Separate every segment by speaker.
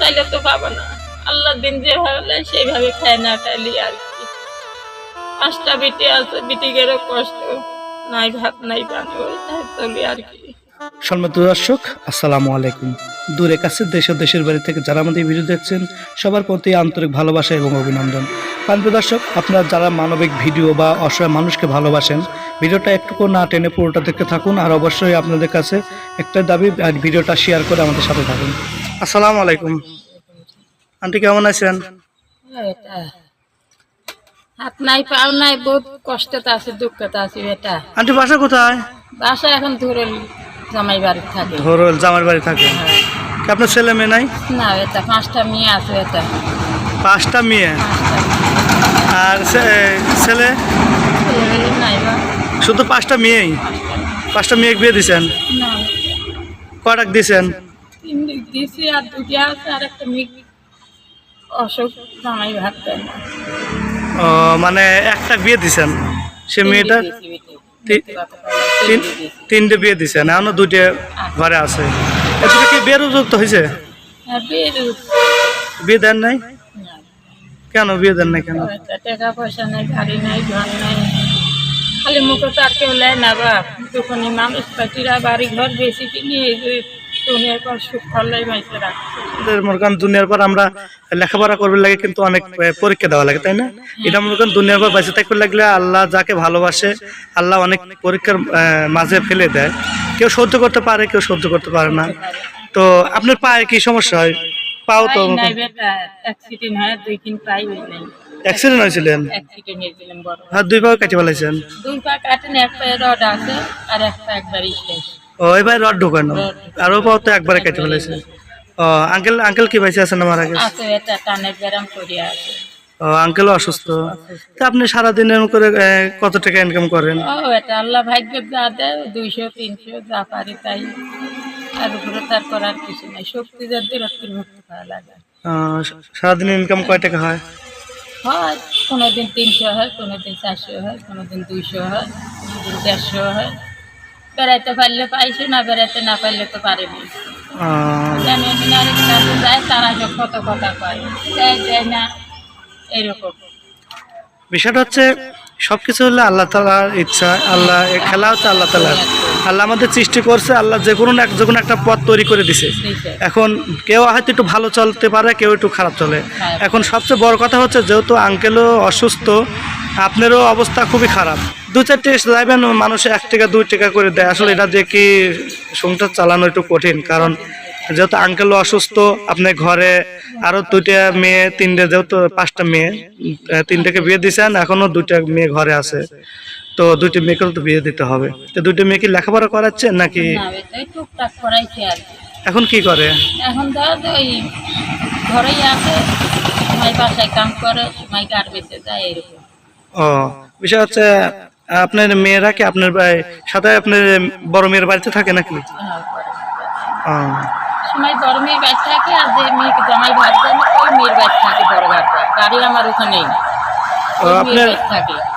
Speaker 1: তাই তো পাবো না। দিন যেভাবে সেইভাবে খায় না খাইলি আর কি। পাঁচটা কষ্ট। নাই ভাত, নাই পানি চলি আর কি।
Speaker 2: সম্মানিত দর্শক আসসালামু আলাইকুম। দূরে কাছে দেশ দেশের বাড়ি থেকে যারা আমাদের ভিডিও দেখছেন সবার প্রতি আন্তরিক ভালোবাসা এবং অভিনন্দন। প্রান্তীয় দর্শক আপনারা যারা মানবিক ভিডিও বা অসহায় মানুষকে ভালোবাসেন ভিডিওটা একটুকু না টেনে পুরোটা দেখতে থাকুন আর অবশ্যই আপনাদের কাছে একটা দাবি আর ভিডিওটা শেয়ার করে আমাদের সাথে থাকুন। আসসালামু আলাইকুম। আন্টি কেমন আছেন?
Speaker 1: হাত নাই পাও নাই বহুত কষ্টতে আছে দুঃখতে আছে এটা
Speaker 2: আন্টি বাসা কোথায়?
Speaker 1: বাসা এখন ধরে জামাই বাড়ি থাকে।
Speaker 2: ধরল জামার বাড়ি থাকে?
Speaker 1: হ্যাঁ।
Speaker 2: কি আপনার ছেলে মেয়ে নাই?
Speaker 1: না এটা পাঁচটা মেয়ে আছে এটা।
Speaker 2: পাঁচটা মেয়ে? আর ছেলে? শুধু পাঁচটা মেয়েই? পাঁচটা মেয়ে বিয়ে দিছেন?
Speaker 1: না।
Speaker 2: কটাক দিছেন?
Speaker 1: জামাই
Speaker 2: মানে একটা বিয়ে দিছেন? সে মেয়েটা তিনটে বিয়ে দিছেন এখনও দুইটে ঘরে আছে। এটা কি বিয়ের উপযুক্ত হয়েছে?
Speaker 1: আর বিয়ে
Speaker 2: দেন নাই? কেন বিয়ে দেন নাই কেন?
Speaker 1: টাকা পয়সা নাই গাড়ি নাই ঘর নাই। খালি মুখে তো আর কেউ নেয় না বাপ। দোকানে মানুষ বাড়ি ঘর বেশি কিনি দুনিয়ার পর সুখ ফলাই মাইতে রাখছে
Speaker 2: মনে করেন দুনিয়ার পর আমরা লেখাপড়া করবে লাগে কিন্তু অনেক পরীক্ষা দেওয়া লাগে তাই না? এটা মনে করেন দুনিয়ার পর বেঁচে থাকতে লাগলে আল্লাহ যাকে ভালোবাসে আল্লাহ অনেক পরীক্ষার মাঝে ফেলে দেয়। কেউ সহ্য করতে পারে কেউ সহ্য করতে পারে না। তো আপনার পায়ে কি সমস্যা হয়? পাও তো
Speaker 1: অ্যাক্সিডেন্ট হয় দুই দিন পাই হই নাই
Speaker 2: অ্যাক্সিডেন্ট হয়েছিলেন?
Speaker 1: অ্যাক্সিডেন্ট হয়েছিলাম বড়।
Speaker 2: আর দুই পাও কেটে ফেলাইছেন
Speaker 1: দুই পা কাটেন এক পায়ে রড আছে আর এক পা একবারই শেষ।
Speaker 2: ও এবার রড ঢোকানো আর ও তো একবারে কেটে ফেলাইছে ও আঙ্কেল আঙ্কেল কি বেঁচে আছেন আমার আগে ও আঙ্কেলও অসুস্থ। তা আপনি সারাদিন এরকম করে কত টাকা ইনকাম করেন
Speaker 1: ও এটা আল্লাহ ভাগ্য যা দেয় দুইশো তিনশো যা পারি তাই। আর উপরে তার করার কিছু নাই। শক্তি যার দূরত্বের মুক্তি পাওয়া লাগে।
Speaker 2: সারাদিন ইনকাম কয় টাকা হয়?
Speaker 1: হয় কোনোদিন তিনশো হয় কোনোদিন চারশো হয় কোনোদিন দুইশো হয় কোনোদিন দেড়শো হয়। বেড়াইতে পারলে পাইছে না বেড়াইতে না পারলে তো পারেনি
Speaker 2: আহ,
Speaker 1: জানি মিনারের কাছে যায় তারা যে কত কথা কয় দেয় দেয় না এরকম
Speaker 2: বিষয়টা হচ্ছে সবকিছু হলে আল্লাহ তালার ইচ্ছা আল্লাহ খেলা হচ্ছে আল্লাহ তালার আল্লাহ আমাদের সৃষ্টি করছে আল্লাহ যে কোনো না যে কোনো একটা পথ তৈরি করে দিছে। এখন কেউ হয়তো একটু ভালো চলতে পারে কেউ একটু খারাপ চলে। এখন সবচেয়ে বড় কথা হচ্ছে যেহেতু আঙ্কেলও অসুস্থ আপনারও অবস্থা খুবই খারাপ। দু চারটে যাবেন মানুষ এক টাকা দুই টাকা করে দেয়। আসলে এটা দিয়ে কি সংসার চালানো একটু কঠিন? কারণ যেহেতু আঙ্কেলও অসুস্থ আপনি ঘরে আরও দুইটা মেয়ে তিনটে যেহেতু পাঁচটা মেয়ে তিনটাকে বিয়ে দিয়েছেন এখনও দুইটা মেয়ে ঘরে আছে। তো দুইটা মেয়েকেও তো বিয়ে দিতে হবে। তো দুইটা মেয়ে কি লেখাপড়া করাচ্ছেন নাকি এখন কি করে?
Speaker 1: এখন যে ঘরেই আছে মাই বাসায় কাম করে মাই কার যায় এরকম।
Speaker 2: ও বিষয় হচ্ছে আপনার মেয়েরা কি আপনার সাথে আপনার বড় মেয়ের বাড়িতে থাকে নাকি?
Speaker 1: করে।
Speaker 2: ও,
Speaker 1: সময় বড় মেয়ের বাড়ি থাকে আর যে মেয়েকে জামাই ভাত দেয় না, ওই মেয়ের বাড়ি থাকে বড় ঘরটা গাড়ি আমার ওখানেই।
Speaker 2: ও,
Speaker 1: ওই মেয়ের
Speaker 2: আপনার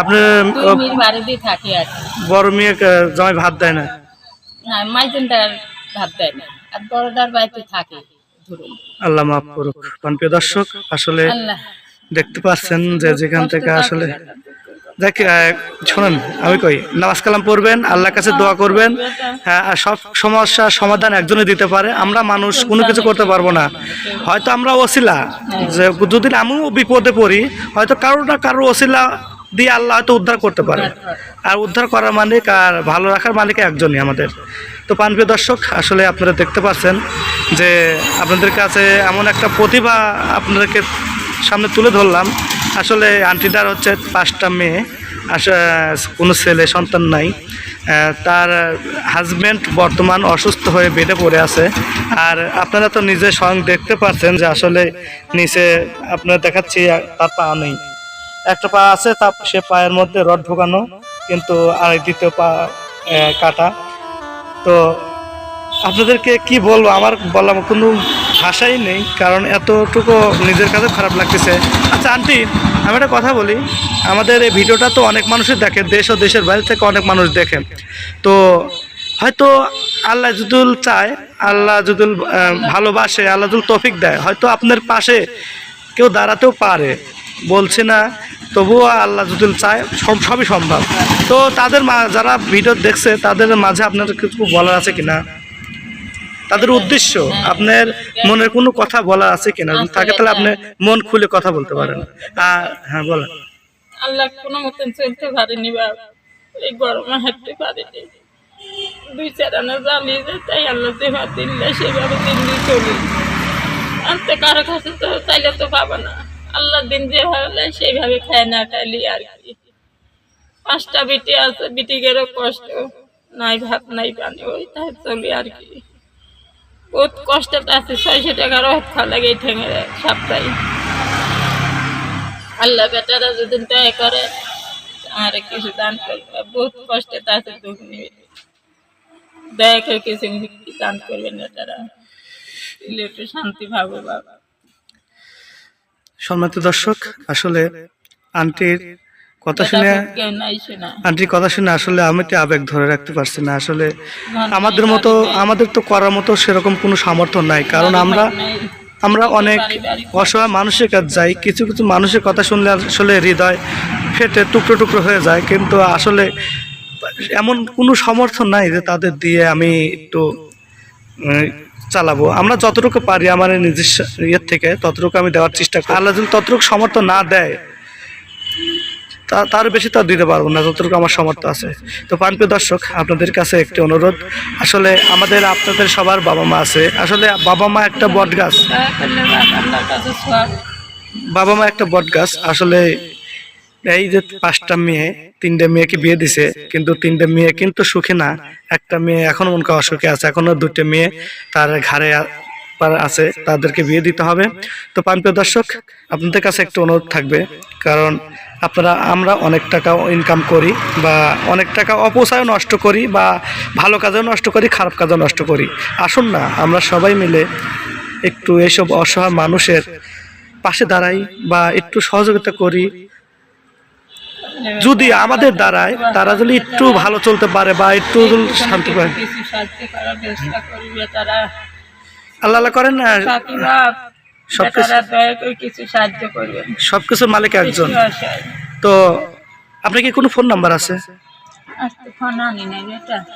Speaker 2: আপনার
Speaker 1: মেয়ের বাড়িতেই থাকে আর
Speaker 2: বড় মেয়ে জামাই ভাত দেয় না?
Speaker 1: না মাইজনটার ভাত দেয় না। আর বড়টার বাড়িতে থাকে
Speaker 2: আল্লাহ মাফ করুক। প্রিয় দর্শক আসলে দেখতে পাচ্ছেন যে যেখান থেকে আসলে দেখ শোনেন আমি কই নামাজ কালাম পড়বেন আল্লাহর কাছে দোয়া করবেন হ্যাঁ, আর সব সমস্যার সমাধান একজনে দিতে পারে আমরা মানুষ কোনো কিছু করতে পারব না। হয়তো আমরা ওসিলা যে যদি আমিও বিপদে পড়ি হয়তো কারও না কারও ওসিলা দিয়ে আল্লাহ হয়তো উদ্ধার করতে পারে। আর উদ্ধার করার মালিক আর ভালো রাখার মালিক একজনই আমাদের। তো পানপ্রিয় দর্শক আসলে আপনারা দেখতে পাচ্ছেন যে আপনাদের কাছে এমন একটা প্রতিভা আপনাদেরকে সামনে তুলে ধরলাম আসলে আন্টিটার হচ্ছে পাঁচটা মেয়ে কোনো ছেলে সন্তান নাই। তার হাজব্যান্ড বর্তমান অসুস্থ হয়ে বেডে পড়ে আছে। আর আপনারা তো নিজে স্বয়ং দেখতে পাচ্ছেন যে আসলে নিচে আপনারা দেখাচ্ছি তার পা নেই। একটা পা আছে, তা সে পায়ের মধ্যে রড ঢোকানো, কিন্তু আর দ্বিতীয় পা কাটা। তো আপনাদেরকে কি বলব? আমার বললাম কোনো ভাষাই নেই, কারণ এতটুকু নিজের কাছে খারাপ লাগতেছে। আচ্ছা আন্টি, আমি একটা কথা বলি। আমাদের এই ভিডিওটা তো অনেক মানুষই দেখে, দেশ ও দেশের বাইরে থেকে অনেক মানুষ দেখে। তো হয়তো আল্লাহ যদুল চায়, আল্লাহ যদুল ভালোবাসে, আল্লাহ যদুল তফিক দেয়, হয়তো আপনার পাশে কেউ দাঁড়াতেও পারে, বলছি না, তবুও আল্লাহ যদুল চায়, সব, সবই সম্ভব। তো তাদের যারা ভিডিও দেখছে, তাদের মাঝে আপনার কিছু বলার আছে কিনা? তাদের উদ্দেশ্য আপনার মনের কোনো কথা বলা আছে কিনা? থাকে তাহলে আপনি মন খুলে কথা বলতে পারেন। আর হ্যাঁ বলেন।
Speaker 1: আল্লাহ কোনো মতন চলতে দুই চলি। আনতে কারও কাছে তো চাইলে তো না। দিন যেভাবে সেইভাবে খায় না আর কি। পাঁচটা বিটি আছে বিটিগেরও কষ্ট। নাই ভাত, নাই পানি, ওই তাই চলি আর কি। বহুত কষ্টতে আছে, ছয়শো টাকার ভাত খাওয়া লাগে এই ঠেঙে সপ্তাহে আল্লাহ বেটারা যদি দয়া করে আমার কিছু দান করবে। বহুত কষ্টে আছে দুঃখ নিয়ে। দয়া করে কিছু দান করবেন বেটারা একটু শান্তি পাবো বাবা।
Speaker 2: সম্মানিত দর্শক, আসলে আন্টির কথা শুনে আন্টির কথা শুনে আসলে আমি তো আবেগ ধরে রাখতে পারছি না। আসলে আমাদের মতো আমাদের তো করার মতো সেরকম কোনো সামর্থ্য নাই। কারণ আমরা আমরা অনেক অসহায় মানুষের কাছে যাই। কিছু কিছু মানুষের কথা শুনলে আসলে হৃদয় ফেটে টুকরো টুকরো হয়ে যায়। কিন্তু আসলে এমন কোনো সমর্থন নাই যে তাদের দিয়ে আমি একটু চালাবো। আমরা যতটুকু পারি আমার নিজস্ব ইয়ের থেকে ততটুকু আমি দেওয়ার চেষ্টা করি। আল্লাহ যদি ততটুকু সমর্থন না দেয় তার বেশি তো দিতে পারব না, যতটুকু আমার সামর্থ্য আছে। তো পানপ্রিয় দর্শক, আপনাদের কাছে একটি অনুরোধ। আসলে আমাদের, আপনাদের সবার বাবা মা আছে। আসলে বাবা মা একটা বট গাছ।
Speaker 1: বাবা
Speaker 2: মা একটা বট গাছ। আসলে এই যে পাঁচটা মেয়ে, তিনটে মেয়েকে বিয়ে দিছে, কিন্তু তিনটে মেয়ে কিন্তু সুখী না। একটা মেয়ে এখনও মনে কর অসুখে আছে। এখনও দুটো মেয়ে তার ঘাড়ে আছে, তাদেরকে বিয়ে দিতে হবে। তো পানপ্রিয় দর্শক, আপনাদের কাছে একটু অনুরোধ থাকবে। কারণ আপনারা আমরা অনেক টাকা ইনকাম করি বা অনেক টাকা অপচয় নষ্ট করি বা ভালো কাজেও নষ্ট করি খারাপ কাজেও নষ্ট করি। আসুন না আমরা সবাই মিলে একটু এইসব অসহায় মানুষের পাশে দাঁড়াই বা একটু সহযোগিতা করি। যদি আমাদের দ্বারায় তারা যদি একটু ভালো চলতে পারে বা একটু শান্তি পায়। আল্লাহ আল্লাহ করেন না? সবকিছুর মালিক একজন। তো আপনার কি কোনো ফোন নাম্বার আছে?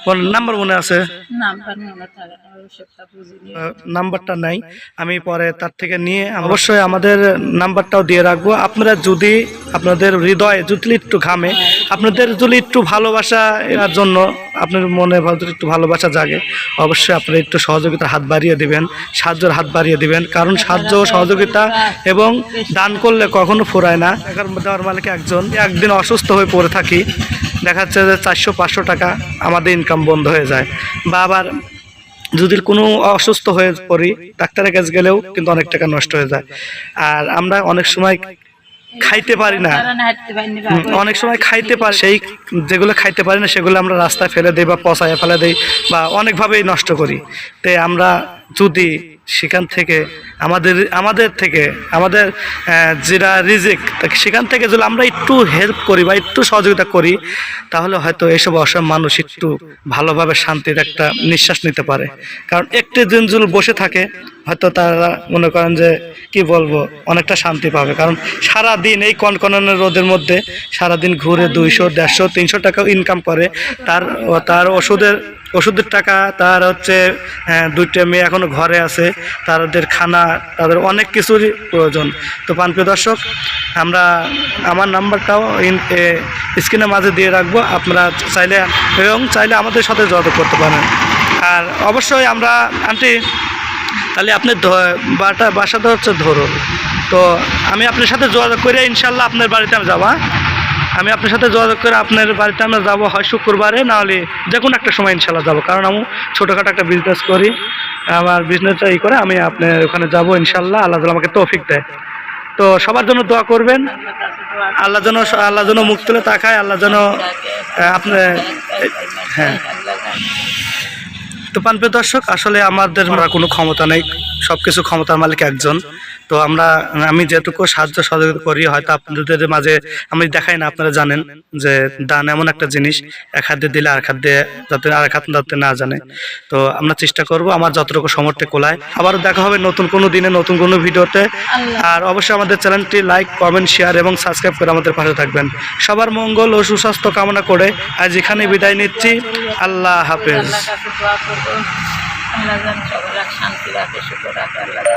Speaker 1: ফোন
Speaker 2: নাম্বার মনে আছে? নাম্বারটা নাই। আমি পরে তার থেকে নিয়ে অবশ্যই আমাদের নাম্বারটাও দিয়ে রাখব। আপনারা যদি আপনাদের হৃদয়ে যদি একটু ঘামে আপনাদের যদি একটু ভালোবাসা এর জন্য আপনার মনে যদি একটু ভালোবাসা জাগে অবশ্যই আপনারা একটু সহযোগিতার হাত বাড়িয়ে দিবেন সাহায্যের হাত বাড়িয়ে দিবেন। কারণ সাহায্য সহযোগিতা এবং দান করলে কখনো ফুরায় না। দেওয়ার মালিক একজন একদিন অসুস্থ হয়ে পড়ে থাকি। দেখা যাচ্ছে যে চারশো, পাঁচশো টাকা আমাদের ইনকাম বন্ধ হয়ে যায়। বা আবার যদি কোনো অসুস্থ হয়ে পড়ি, ডাক্তারের কাছে গেলেও কিন্তু অনেক টাকা নষ্ট হয়ে যায়। আর আমরা অনেক সময় খাইতে পারি না। অনেক সময় খাইতে পারি, সেই যেগুলো খাইতে পারি না, সেগুলো আমরা রাস্তায় ফেলে দিই বা পচায় ফেলে দিই বা অনেকভাবেই নষ্ট করি। তাই আমরা যদি সেখান থেকে আমাদের আমাদের থেকে আমাদের যেটা রিজিক সেখান থেকে যদি আমরা একটু হেল্প করি বা একটু সহযোগিতা করি তাহলে হয়তো এইসব অসহায় মানুষ একটু ভালোভাবে শান্তির একটা নিঃশ্বাস নিতে পারে। কারণ একটি দিন যদি বসে থাকে হয়তো তারা মনে করেন যে কি বলব অনেকটা শান্তি পাবে। কারণ সারা দিন এই কনকনানের রোদের মধ্যে সারা দিন ঘুরে দুইশো দেড়শো তিনশো টাকা ইনকাম করে। তার তার ওষুধের ওষুধের টাকা তার হচ্ছে হ্যাঁ, দুইটা মেয়ে এখনও ঘরে আছে, তাদের খানা, তাদের অনেক কিছুরই প্রয়োজন। তো পানপ্রিয় দর্শক, আমরা আমার নাম্বারটাও স্ক্রিনের মাঝে দিয়ে রাখব। আপনারা চাইলে, এবং চাইলে আমাদের সাথে যোগাযোগ করতে পারেন। আর অবশ্যই আমরা, আন্টি, তাহলে আপনি বাটা, বাসাটা হচ্ছে ধরুন। তো আমি আপনার সাথে যোগাযোগ করে ইনশাল্লাহ আপনার বাড়িতে আমি যাব হ্যাঁ? আমি আপনার সাথে যোগাযোগ করে আপনার বাড়িতে আমরা যাব, হয় শুক্রবারে, নাহলে যে কোনো একটা সময় ইনশাল্লাহ যাব। কারণ আমি ছোটোখাটো একটা বিজনেস করি, আমার বিজনেসটা ই করে আমি আপনার ওখানে যাব ইনশাল্লাহ, আল্লাহ তাআলা আমাকে তৌফিক দেয়। তো সবার জন্য দোয়া করবেন, আল্লাহ যেন আল্লাহ যেন মুখ তুলে তাকায়, আল্লাহ যেন আপনার হ্যাঁ। তো পানপ্রিয় দর্শক, আসলে আমাদের কোনো ক্ষমতা নেই সব কিছু ক্ষমতার মালিক একজন। তো আমরা আমি যেটুকু সাহায্য সহযোগিতা করি হয়তো আপনাদের মাঝে আমি দেখাই না আপনারা জানেন যে দান এমন একটা জিনিস এক হাত দিয়ে দিলে আর হাত দিয়ে যাতে আর এক হাত যাতে না জানে। তো আমরা চেষ্টা করব আমার যতটুকু সমর্থে কোলায়। আবারও দেখা হবে নতুন কোনো দিনে নতুন কোনো ভিডিওতে। আর অবশ্যই আমাদের চ্যানেলটি লাইক কমেন্ট শেয়ার এবং সাবস্ক্রাইব করে আমাদের পাশে থাকবেন। সবার মঙ্গল ও সুস্বাস্থ্য কামনা করে আজ এখানে বিদায় নিচ্ছি। আল্লাহ হাফেজ।
Speaker 1: আল্লাহ